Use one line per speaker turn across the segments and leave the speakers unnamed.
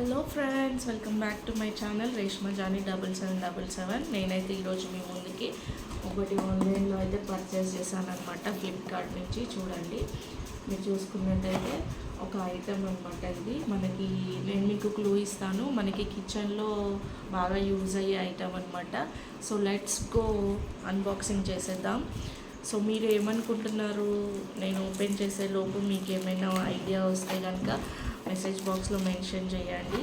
Hello friends welcome back to my channel Reshma Jani double seven double seven నేనైతే ఈరోజు మీ ముందుకి ఒకటి ఆన్లైన్లో అయితే పర్చేస్ చేశాను అనమాట ఫ్లిప్కార్ట్ నుంచి. చూడండి మీరు చూసుకున్నట్టయితే ఒక ఐటెం అనమాట ఇది. మనకి నేను మీకు క్లూ ఇస్తాను. మనకి కిచెన్లో బాగా యూజ్ అయ్యే ఐటెం అనమాట సో లెట్స్ గో అన్బాక్సింగ్ చేసేద్దాం. సో మీరు ఏమనుకుంటున్నారు? నేను ఓపెన్ చేసే లోపు మీకు ఏమైనా ఐడియా వస్తే కనుక మెసేజ్ బాక్స్లో మెన్షన్ చేయండి.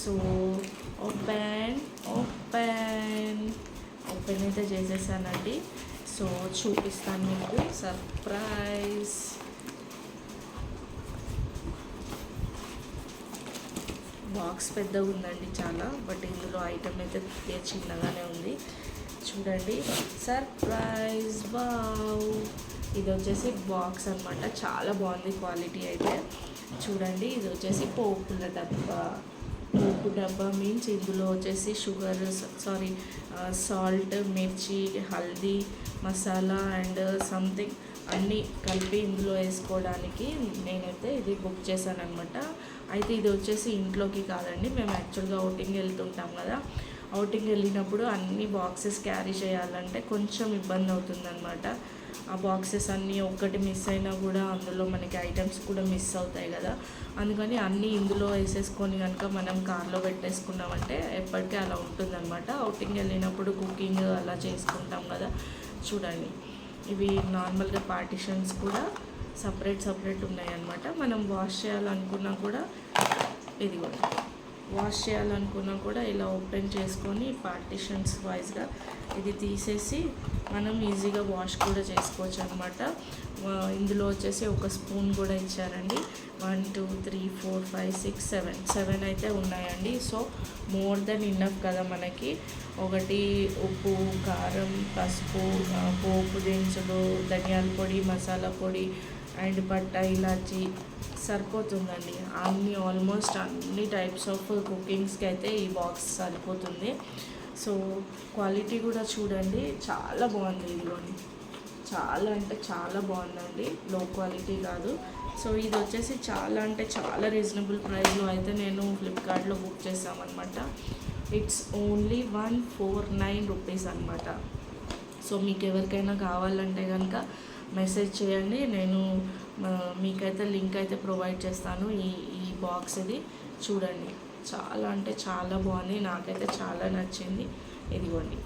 సో ఓపెన్ ఓపెన్ ఓపెన్ అయితే చేసేసానండి. సో చూపిస్తాను మీకు. సర్ప్రైజ్ బాక్స్ పెద్దగా ఉందండి చాలా బట్ ఇందులో ఐటమ్ అయితే చిన్నగానే ఉంది. చూడండి. సర్ప్రైజ్ బావ్ ఇది వచ్చేసి బాక్స్ అనమాట చాలా బాగుంది క్వాలిటీ అయితే. చూడండి ఇది వచ్చేసి పోపుల డబ్బా. పోపు డబ్బా మీన్స్ ఇందులో వచ్చేసి షుగర్ సారీ సాల్ట్ మిర్చి హల్దీ మసాలా అండ్ సంథింగ్ అన్నీ కలిపి ఇందులో వేసుకోవడానికి నేనైతే ఇది బుక్ చేశాను అనమాట అయితే ఇది వచ్చేసి ఇంట్లోకి కాదండి. మేము యాక్చువల్గా ఓటింగ్ వెళ్తుంటాం కదా. అవుటింగ్ వెళ్ళినప్పుడు అన్ని బాక్సెస్ క్యారీ చేయాలంటే కొంచెం ఇబ్బంది అవుతుందన్నమాట. ఆ బాక్సెస్ అన్నీ ఒక్కటి మిస్ అయినా కూడా అందులో మనకి ఐటమ్స్ కూడా మిస్ అవుతాయి కదా. అందుకని అన్నీ ఇందులో వేసేసుకొని కనుక మనం కార్లో పెట్టేసుకున్నామంటే ఎప్పటికీ అలా ఉంటుందన్నమాట. అవుటింగ్ వెళ్ళినప్పుడు కుకింగ్ అలా చేసుకుంటాం కదా. చూడండి. ఇవి నార్మల్గా పార్టిషన్స్ కూడా సపరేట్ సపరేట్ ఉన్నాయన్నమాట. మనం వాష్ చేయాలనుకున్నా కూడా ఇది కూడా వాష్ చేయాలనుకున్నా కూడా ఇలా ఓపెన్ చేసుకొని పార్టిషన్స్ వైజ్గా ఇది తీసేసి మనం ఈజీగా వాష్ కూడా చేసుకోవచ్చు అనమాట ఇందులో వచ్చేసి ఒక స్పూన్ కూడా ఇచ్చారండి. One two three four five six seven. Seven అయితే ఉన్నాయండి. సో మోర్ దెన్ ఇన్నఫ్ కదా మనకి. ఒకటి ఉప్పు కారం పసుపు పోపు దినుసులు ధనియాల పొడి మసాలా పొడి అండ్ పట్టా ఇలాచి సరిపోతుందండి. అన్ని ఆల్మోస్ట్ అన్ని టైప్స్ ఆఫ్ కుకింగ్స్కి అయితే ఈ బాక్స్ సరిపోతుంది. సో క్వాలిటీ కూడా చూడండి. చాలా బాగుంది ఇదిగోండి. చాలా అంటే చాలా బాగుందండి. లో క్వాలిటీ కాదు. సో ఇది వచ్చేసి చాలా అంటే చాలా రీజనబుల్ ప్రైస్లో అయితే నేను ఫ్లిప్కార్ట్లో బుక్ చేసామన్నమాట it's only one four nine rupees అనమాట సో మీకు ఎవరికైనా కావాలంటే కనుక మెసేజ్ చేయండి. నేను మీకైతే లింక్ అయితే ప్రొవైడ్ చేస్తాను. ఈ ఈ బాక్స్ ఇది చూడండి. చాలా అంటే చాలా బాగుంది. నాకైతే చాలా నచ్చింది. ఇదిగోండి.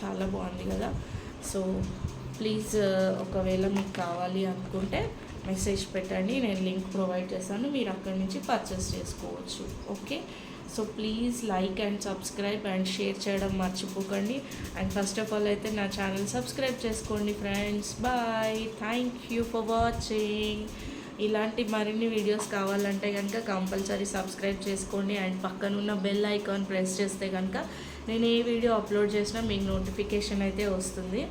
చాలా బాగుంది కదా. సో ప్లీజ్ ఒకవేళ మీకు కావాలి అనుకుంటే మెసేజ్ పెట్టండి నేను లింక్ ప్రొవైడ్ చేస్తాను మీరు అక్కడి నుంచి పర్చేస్ చేసుకోవచ్చు. Okay so please like and subscribe and share చేయడం మర్చిపోకండి. అండ్ ఫస్ట్ ఆఫ్ ఆల్ అయితే నా ఛానల్ సబ్స్క్రైబ్ చేసుకోండి friends bye thank you for watching ఇలాంటి మరిన్ని వీడియోస్ కావాలంటే కనుక కంపల్సరీ సబ్స్క్రైబ్ చేసుకోండి. అండ్ పక్కనున్న బెల్ ఐకాన్ ప్రెస్ చేస్తే కనుక నేను ఏ వీడియో అప్లోడ్ చేసినా మీకు నోటిఫికేషన్ అయితే వస్తుంది.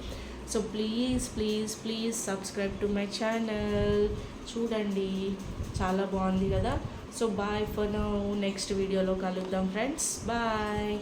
So please please please subscribe to my channel చూడండి. చాలా బాగుంది కదా. So bye for now next వీడియోలో కలుద్దాం ఫ్రెండ్స్ బాయ్